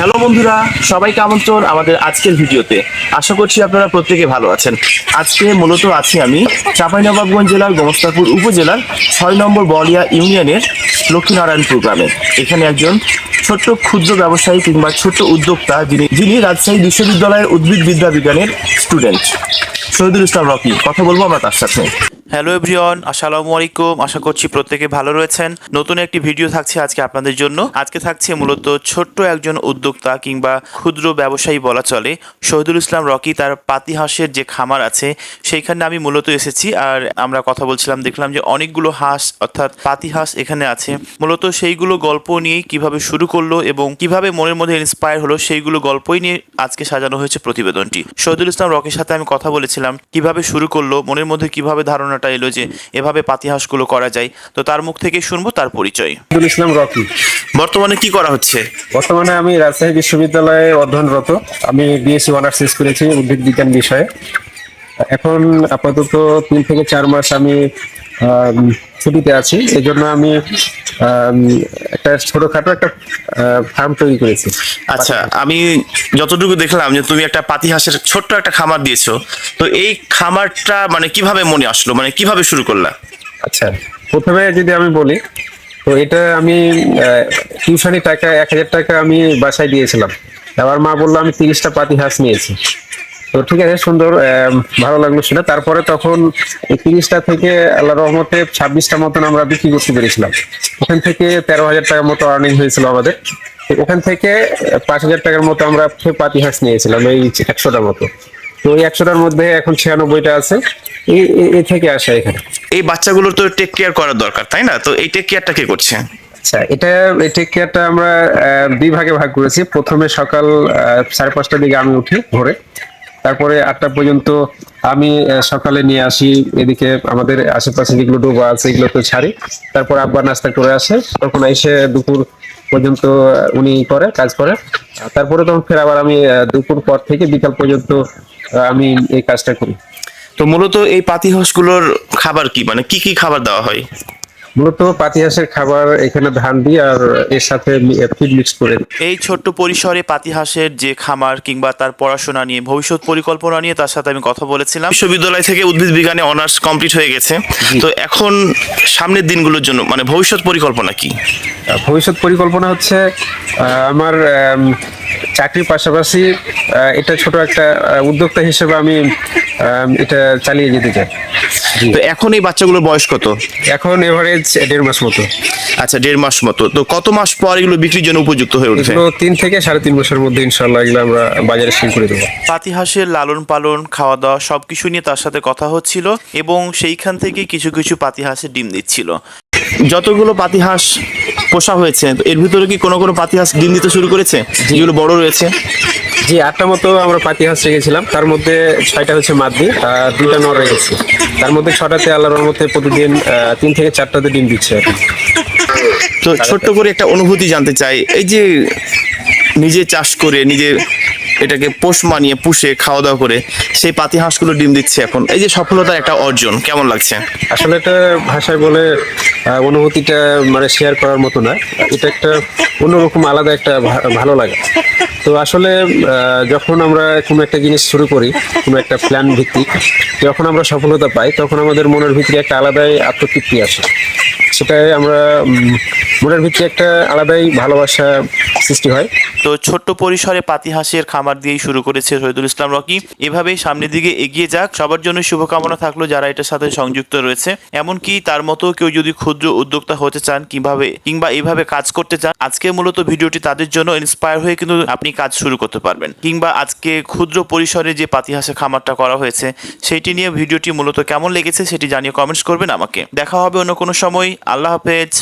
Hello বন্ধুরা, সবাইকে আমন্ত্রণ আমাদের আজকের ভিডিওতে। আশা করছি আপনারা প্রত্যেকে ভালো আছেন। আজকে মূলত আছি আমি চাঁপাইনবাবগঞ্জ জেলার গোমস্তাপুর উপজেলার ছয় নম্বর বলিয়া ইউনিয়নের লক্ষ্মীনারায়ণপুর গ্রামে। এখানে একজন ছোট্ট ক্ষুদ্র ব্যবসায়ী কিংবা ছোট্ট উদ্যোক্তা যিনি যিনি রাজশাহী বিশ্ববিদ্যালয়ের উদ্ভিদ বিদ্যা বিজ্ঞানের স্টুডেন্ট শহীদুল ইসলাম রকি, কথা বলব আমরা তার সাথে। হ্যালো এভরিওয়ান আসসালামু আলাইকুম আশা করছি প্রত্যেকে ভালো রয়েছেন। নতুন একটি ভিডিও থাকছে আজকে আপনাদের জন্য। আজকে থাকছে মূলত ছোট্ট একজন উদ্যোক্তা কিংবা ক্ষুদ্র ব্যবসায়ী বলা চলে। শহীদুল ইসলাম রকি তার পাতিহাঁসের যে খামার আছে, সেইখানে আমি মূলত এসেছি। আর আমরা কথা বলছিলাম, দেখলাম যে অনেকগুলো হাঁস অর্থাৎ পাতিহাঁস এখানে আছে। মূলত সেইগুলো গল্প নিয়েই কীভাবে শুরু করল এবং কীভাবে মনের মধ্যে ইন্সপায়ার হলো, সেইগুলো গল্পই নিয়ে আজকে সাজানো হয়েছে প্রতিবেদনটি। শহীদুল ইসলাম রকির সাথে আমি কথা বলেছিলাম, কীভাবে শুরু করল, মনের মধ্যে কীভাবে ধারণাটা এলো যে এভাবে পাতিহাঁসগুলো করা যায়। তো তার মুখ থেকে শুনব তার পরিচয়। আব্দুল ইসলাম রকি। বর্তমানে কি করা হচ্ছে? বর্তমানে আমি রাজশাহী বিশ্ববিদ্যালয়ে অধ্যয়নরত। আমি বিএসসি অনার্স শেষ করেছি উদ্ভিদ বিজ্ঞান বিষয়ে। এখন আপাতত তিন থেকে চার মাস আমি আম, ছুটিতে আছি এই জন্য আমি একটা ছোটখাটো একটা ফার্ম তৈরি করেছি। আচ্ছা আমি যতটুকু দেখলাম যে তুমি একটা পাতিহাঁসের ছোট্ট একটা খামার দিয়েছ তো এই খামারটা মানে কীভাবে মনে আসলো? মানে কীভাবে শুরু করলা? আচ্ছা প্রথমে যদি আমি বলি তো এটা আমি টিউশনি টাকা এক হাজার টাকা আমি বাসায় দিয়েছিলাম। আমার মা বলল আমি তিরিশটা পাতি হাঁস নিয়েছি। তো ঠিক আছে সুন্দর ভালো লাগল শুনে। তারপরে তখন তিরিশটা থেকে আল্লাহ রহমতে ছাব্বিশটা মতন আমরা বিক্রি করতে পেরেছিলাম। ওখান থেকে তেরো হাজার টাকার মতো আর্নিং হয়েছিল আমাদের। ওখান থেকে পাঁচ হাজার টাকার মতো আমরা পাতি হাঁস নিয়েছিলাম এই একশোটার মতো। তো ওই একশোটার মধ্যে এখন ছিয়ানব্বইটা আছে। এই এই থেকে আসা এখানে। এই বাচ্চাগুলোর তো টেক কেয়ার করার দরকার তাই না? তো এই টেক কেয়ারটা কে করছে? আচ্ছা এটা এই টেক কেয়ারটা আমরা দুই ভাগে ভাগ করেছি। প্রথমে সকাল সাড়ে পাঁচটার দিকে আমি উঠি ভোরে। তারপরে আটটা পর্যন্ত আমি সকালে নিয়ে আসি, এদিকে আমাদের আশেপাশে যেগুলো ডোবা আছে, এগুলো তো ছাড়ি। তারপর আব্বা নাস্তা করে আসে, তখন এসে দুপুর পর্যন্ত উনি করে, কাজ করে। তারপরে তখন ফের আবার আমি দুপুর পর থেকে বিকাল পর্যন্ত আমি এই কাজটা করি। তো মূলত এই পাতিহাঁসগুলোর খাবার কি? মানে কি কি খাবার দেওয়া হয়? মূলত পাতিহাঁসের খাবার এখানে ধান দিই আর এর সাথে ফিড মিক্স করে এই ছোট্ট পরিসরে পাতিহাঁসের যে খামার কিংবা তার পড়াশোনা নিয়ে ভবিষ্যৎ পরিকল্পনা নিয়ে তার সাথে আমি কথা বলেছিলাম। বিশ্ববিদ্যালয় থেকে উদ্ভিদ বিজ্ঞানে অনার্স কমপ্লিট হয়ে গেছে। তো এখন সামনের দিনগুলোর জন্য মানে ভবিষ্যৎ পরিকল্পনা কি? ভবিষ্যৎ পরিকল্পনা হচ্ছে আমার আম, চাকরির পাশাপাশি এটা ছোট একটা উদ্যোক্তা হিসেবে আমি এটা চালিয়ে যেতে চাই। তো এখন এই বাচ্চাগুলোর বয়স কত? এখন এভারেজ দেড় মাস মতো। আচ্ছা দেড় মাস মতো। তো কত মাস পর এগুলো বিক্রির জন্য উপযুক্ত হয়ে উঠছে এগুলো তিন থেকে সাড়ে তিন মাসের মধ্যে ইনশাল্লাহ এগুলো আমরা বাজারে সেল করে দেবো। পাতিহাঁসের লালন পালন খাওয়া দাওয়া সব কিছু নিয়ে তার সাথে কথা হচ্ছিল এবং সেইখান থেকে কিছু কিছু পাতিহাঁসের ডিম দিচ্ছিল। যতগুলো পাতিহাঁস পোষা হয়েছে। তো এর ভিতরে কি কোনো কোনো পাতিহাঁস ডিম দিতে শুরু করেছে? যেগুলো বড় রয়েছে? জি আটটা মতো আমরা পাতি হাঁস রেখেছিলাম। তার মধ্যে ছয়টা হচ্ছে মাদি আর দুইটা নর রেখেছি। তার মধ্যে ছটাতে আল্লাহর মধ্যে প্রতিদিন তিন থেকে চারটাতে ডিম দিচ্ছে তো ছোট্ট করে একটা অনুভূতি জানতে চাই। এই যে নিজে চাষ করে নিজে এটাকে পোষ মানিয়ে পুষে খাওয়া দাওয়া করে সেই পাতি হাঁসগুলো ডিম দিচ্ছে এখন। এই যে সফলতার একটা অর্জন, কেমন লাগছে? আসলে এটা ভাষায় বলে অনুভূতিটা মানে শেয়ার করার মতো না। এটা একটা অন্যরকম আলাদা একটা ভালো লাগে। তো আসলে যখন আমরা কোনো একটা জিনিস শুরু করি, কোনো একটা প্ল্যান ভিত্তিক, যখন আমরা সফলতা পাই, তখন আমাদের মনের ভিতরে একটা আলাদাই আত্মতৃপ্তি আসে। সেটাই আমরা মনের ভিতরে একটা আলাদাই ভালোবাসা সৃষ্টি হয়। তো ছোট্ট পরিসরে পাতিহাঁসের খামার দিয়েই শুরু করেছে শহীদুল ইসলাম রকি। এভাবেই সামনের দিকে এগিয়ে যাক। সবার জন্য শুভকামনা থাকল যারা এটার সাথে সংযুক্ত রয়েছে। এমনকি তার মতো কেউ যদি ক্ষুদ্র উদ্যোক্তা হতে চান কীভাবে, কিংবা এভাবে কাজ করতে চান, আজকে মূলত ভিডিওটি তাদের জন্য ইন্সপায়ার হয়ে কিন্তু আপনি কাজ শুরু করতে পারবেন। কিংবা আজকে ক্ষুদ্র পরিসরে যে পাতিহাঁসের খামারটা করা হয়েছে সেইটি নিয়ে ভিডিওটি মূলত কেমন লেগেছে সেটি জানিয়ে কমেন্টস করবেন আমাকে। দেখা হবে অন্য কোনো সময়। আল্লাহ হাফেজ।